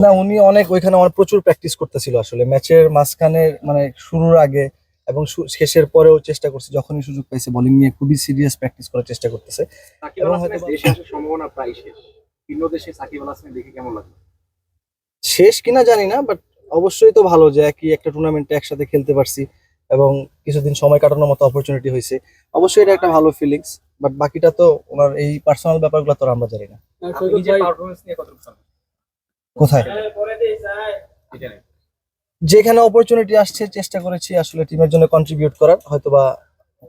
না উনি অনেক ওইখানে আমার প্রচুর প্র্যাকটিস করতেছিল আসলে। ম্যাচের মাঝখানে মানে শুরুর আগে এবং শেষের পরেও চেষ্টা করছে যখনই সুযোগ পাইছে বোলিং নিয়ে খুবই সিরিয়াস প্র্যাকটিস করার চেষ্টা করতেছে। এবং হয়তো- দেশে আসার সম্ভাবনা প্রায় শেষ। ভিন্ন দেশে সাকিব আল হাসানের দেখে কেমন লাগল শেষ কিনা জানি না বাট অবশ্যই তো ভালো যে একই একটা টুর্নামেন্টে একসাথে খেলতে পারছি এবং কিছুদিন সময় কাটানোর মতো অপরচুনিটি হয়েছে। অবশ্যই এটা একটা ভালো ফিলিংস বাট বাকিটা তো ওনার এই পার্সোনাল ব্যাপারগুলো তো আর আমরা জানি না। কোথায়? যেখানে অপরচুনিটি আসছে চেষ্টা করেছি আসলে টিমের জন্য কন্ট্রিবিউট করার। হয়তোবা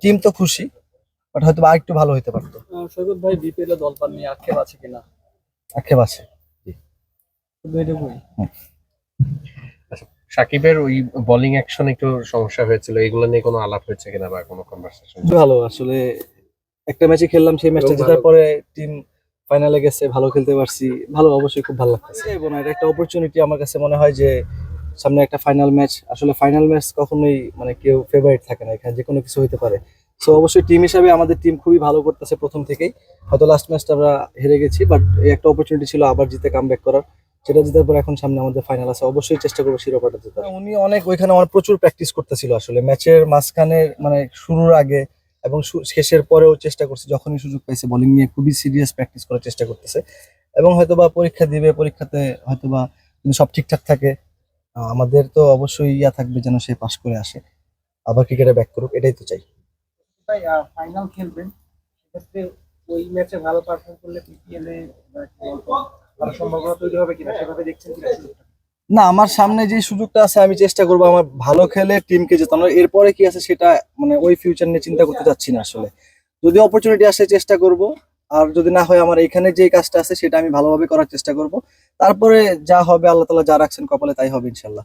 টিম তো খুশি বাট হয়তো আরেকটু ভালো হতে পারতো। সৈকত ভাই বিপিএল দল পান নিয়ে আক্ষেপ আছে কিনা? আক্ষেপ আছে। শুধু সাকিবের ওই বোলিং অ্যাকশন একটু সমস্যা হয়েছিল এগুলো নিয়ে কোনো আলাপ হয়েছে কিনা বা কোনো কনভারসেশন ভালো আসলে একটা ম্যাচে খেললাম সেই ম্যাচটা জেতার পরে টিম ফাইনালে গেছে ভালো খেলতে পারছি ভালো অবশ্যই খুব ভালো লাগছে এবং এটা একটা অপরচুনিটি আমার কাছে মনে হয় যে সামনে একটা ফাইনাল ম্যাচ আসলে ফাইনাল ম্যাচ কখনোই মানে কেউ ফেভারিট থাকে না এখানে যে কোনো কিছু হতে পারে। সো অবশ্যই টিম হিসাবে আমাদের টিম খুবই ভালো করতেছে প্রথম থেকেই। হয়তো লাস্ট ম্যাচটা আমরা হেরে গেছি বাট এই একটা অপরচুনিটি ছিল আবার জিতে কাম ব্যাক করার। সেটা জেতার পর এখন সামনে আমাদের ফাইনাল আছে। অবশ্যই চেষ্টা করব শিরোপাটা জেতার। উনি অনেক ওইখানে আমার প্রচুর প্র্যাকটিস করতেছিল আসলে। ম্যাচের মাঝখানে মানে শুরুর আগে এবং শেষের পরেও চেষ্টা করছে, যখনই সুযোগ পাইছে বোলিং নিয়ে খুবই সিরিয়াস প্র্যাকটিস করার চেষ্টা করতেছে। এবং হয়তোবা পরীক্ষা দিবে, পরীক্ষাতে হয়তোবা যদি সব ঠিকঠাক থাকে আমাদের তো অবশ্যই ইয়া থাকবে যেন সে পাশ করে আসে। আবার ক্রিকেটে ব্যাক করুক, এটাই তো চাই। ফাইনাল খেলবেন ওই ম্যাচে ভালো পারফর্ম করলে বিপিএল এ বা ভালো সম্ভাবনা তৈরি হবে কিনা, সেভাবে দেখছেন কিনা? না আমার সামনে যে সুযোগটা আছে আমি চেষ্টা করব আমার ভালো খেলে টিমকে জেতানো এরপরে কি আছে সেটা মানে ওই ফিউচার নিয়ে চিন্তা করতে চাচ্ছি না আসলে। যদি অপরচুনিটি আসে চেষ্টা করব। আর যদি না হয় আমার এখানে যে কাজটা আছে সেটা আমি ভালোভাবে করার চেষ্টা করব। তারপরে যা হবে আল্লাহ তালা যা রাখছেন কপালে তাই হবে ইনশাল্লাহ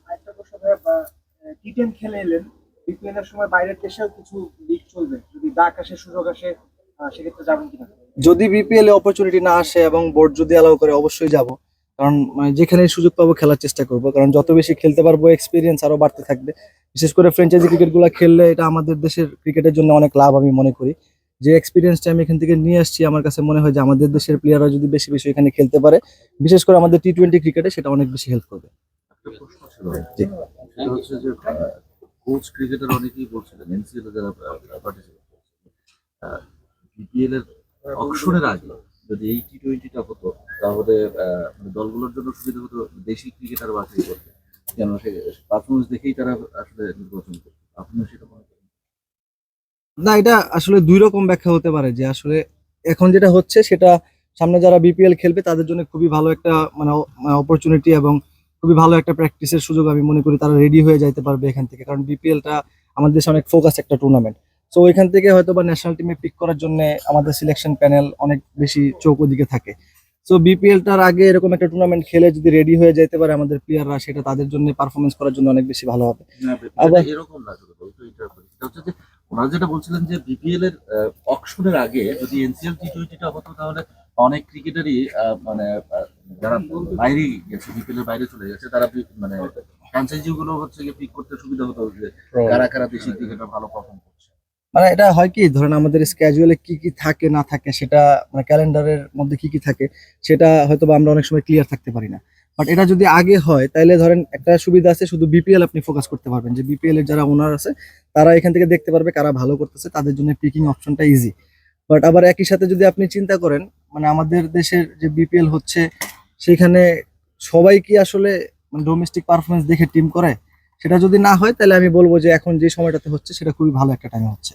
খেলে এলেন বিপিএল এর সময় বাইরের দেশেও কিছু লিগ চলবে। যদি ডাক আসে সুযোগ আসে আহ, সেক্ষেত্রে যাবেন কিনা? যদি বিপিএল এ অপরচুনিটি না আসে এবং বোর্ড যদি অ্যালাউ করে অবশ্যই যাব। কারণ যেখানে সুযোগ পাবো খেলার চেষ্টা করব। কারণ, যত বেশি খেলতে পারব এক্সপিরিয়েন্স আরও বাড়তে থাকবে। বিশেষ করে ফ্র্যাঞ্চাইজি ক্রিকেটগুলো খেললে এটা আমাদের দেশের ক্রিকেটের জন্য অনেক লাভ, আমি মনে করি। যে এক্সপিরিয়েন্সটা আমি এখান থেকে নিয়ে আসছি, আমার কাছে মনে হয় যে আমাদের দেশের প্লেয়াররা যদি বেশি বেশি এখানে খেলতে পারে, বিশেষ করে আমাদের টি টোয়েন্টি ক্রিকেটে সেটা অনেক বেশি হেল্প করবে। যারা যদি এই টি তাহলে মানে দলগুলোর জন্য সুবিধা হতো দেশি ক্রিকেটার বাছাই করতে। কেন সে পারফরমেন্স দেখেই তারা আসলে নির্বাচন করতো। আপনিও সেটা মনে না, এটা আসলে দুই রকম ব্যাখ্যা হতে পারে যে আসলে এখন যেটা হচ্ছে সেটা সামনে যারা বিপিএল খেলবে তাদের জন্য খুবই ভালো একটা মানে অপরচুনিটি এবং খুবই ভালো একটা প্র্যাকটিসের সুযোগ আমি মনে করি তারা রেডি হয়ে যাইতে পারবে এখান থেকে। কারণ বিপিএলটা আমাদের দেশে অনেক ফোকাস একটা টুর্নামেন্ট সো ওইখান থেকে হয়তো বা ন্যাশনাল টিমে পিক করার জন্য আমাদের সিলেকশন প্যানেল অনেক বেশি চৌক ওদিকে থাকে। সো বিপিএলটার আগে এরকম একটা টুর্নামেন্ট খেলে যদি রেডি হয়ে যেতে পারে আমাদের প্লেয়াররা সেটা তাদের জন্য পারফরমেন্স করার জন্য অনেক বেশি ভালো হবে। এরকম না ওনারা যেটা বলছিলেন যে বিপিএল এর অকশনের আগে যদি এনসিএল টি টোয়েন্টিটা হতো তাহলে অনেক ক্রিকেটারই মানে যারা বাইরে গেছে বিপিএল এর বাইরে চলে গেছে তারা মানে ফ্র্যাঞ্চাইজি গুলো হচ্ছে গিয়ে পিক করতে সুবিধা হতো যে কারা কারা দেশি ক্রিকেটার ভালো পারফর্ম মানে এটা হয় কি, ধরেন আমাদের স্ক্যাজুয়ালে কি কি থাকে, না থাকে, সেটা মানে ক্যালেন্ডারের মধ্যে কি কি থাকে, সেটা হয়তো বা আমরা অনেক সময় ক্লিয়ার থাকতে পারি না। বাট এটা যদি আগে হয় তাহলে ধরেন একটা সুবিধা আছে, শুধু বিপিএল আপনি ফোকাস করতে পারবেন যে বিপিএল এর যারা ওনার আছে, তারা এখান থেকে দেখতে পারবে কারা ভালো করতেছে, তাদের জন্য পিকিং অপশনটা ইজি বাট আবার একই সাথে যদি আপনি চিন্তা করেন মানে আমাদের দেশের যে বিপিএল হচ্ছে, সেখানে সবাই কি আসলে মানে ডোমেস্টিক পারফরমেন্স দেখে টিম করে? সেটা যদি না হয় তাহলে আমি বলব যে এখন যে সময়টাতে হচ্ছে, সেটা খুবই ভালো একটা টাইম হচ্ছে।